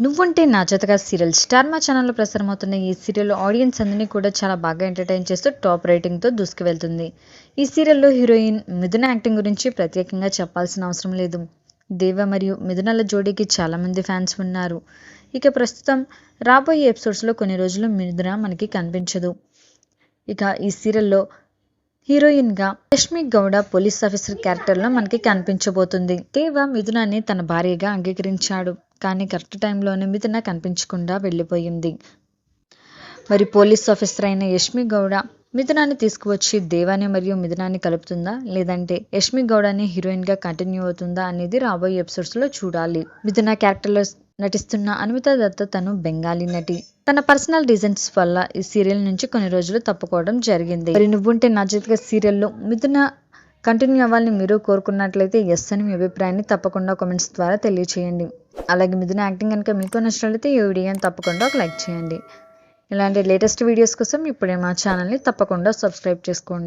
నువ్వుంటే నా జతగా సీరియల్. స్టార్ మా ఛానల్లో ప్రసారమవుతున్న ఈ సీరియల్ ఆడియన్స్ అందరినీ కూడా చాలా బాగా ఎంటర్టైన్ చేస్తూ టాప్ రేటింగ్తో దూసుకువెళ్తుంది. ఈ సీరియల్లో హీరోయిన్ మిథున యాక్టింగ్ గురించి ప్రత్యేకంగా చెప్పాల్సిన అవసరం లేదు. దేవ మరియు మిథునల జోడీకి చాలామంది ఫ్యాన్స్ ఉన్నారు. ఇక ప్రస్తుతం రాబోయే ఎపిసోడ్స్లో కొన్ని రోజులు మిథున మనకి కనిపించదు. ఇక ఈ సీరియల్లో హీరోయిన్గా రష్మి గౌడ పోలీస్ ఆఫీసర్ క్యారెక్టర్లో మనకి కనిపించబోతుంది. దేవ మిథునాన్ని తన భార్యగా అంగీకరించాడు. కానీ కరెక్ట్ టైంలోనే మిథున కనిపించకుండా వెళ్ళిపోయింది. మరి పోలీస్ ఆఫీసర్ అయిన యష్మి గౌడ మిథునాన్ని తీసుకువచ్చి దేవాని మరియు మిథునాన్ని కలుపుతుందా? లేదంటే యష్మి గౌడని హీరోయిన్గా కంటిన్యూ అవుతుందా అనేది రాబోయే ఎపిసోడ్స్లో చూడాలి. మిథున క్యారెక్టర్లో నటిస్తున్న అన్విత దత్త తను బెంగాలీ నటి. తన పర్సనల్ రీజన్స్ వల్ల ఈ సీరియల్ నుంచి కొన్ని రోజులు తప్పుకోవడం జరిగింది. మరి నువ్వుంటే నా చేతిగా సీరియల్లో మిథున కంటిన్యూ అవ్వాలని మీరు కోరుకున్నట్లయితే ఎస్ అని మీ అభిప్రాయాన్ని తప్పకుండా కామెంట్స్ ద్వారా తెలియచేయండి. అలాగే మిథున యాక్టింగ్ కనుక మీకు నచ్చినట్లయితే ఈ వీడియోని తప్పకుండా ఒక లైక్ చేయండి. ఇలాంటి లేటెస్ట్ వీడియోస్ కోసం ఇప్పుడే మా ఛానల్ని తప్పకుండా సబ్స్క్రైబ్ చేసుకోండి.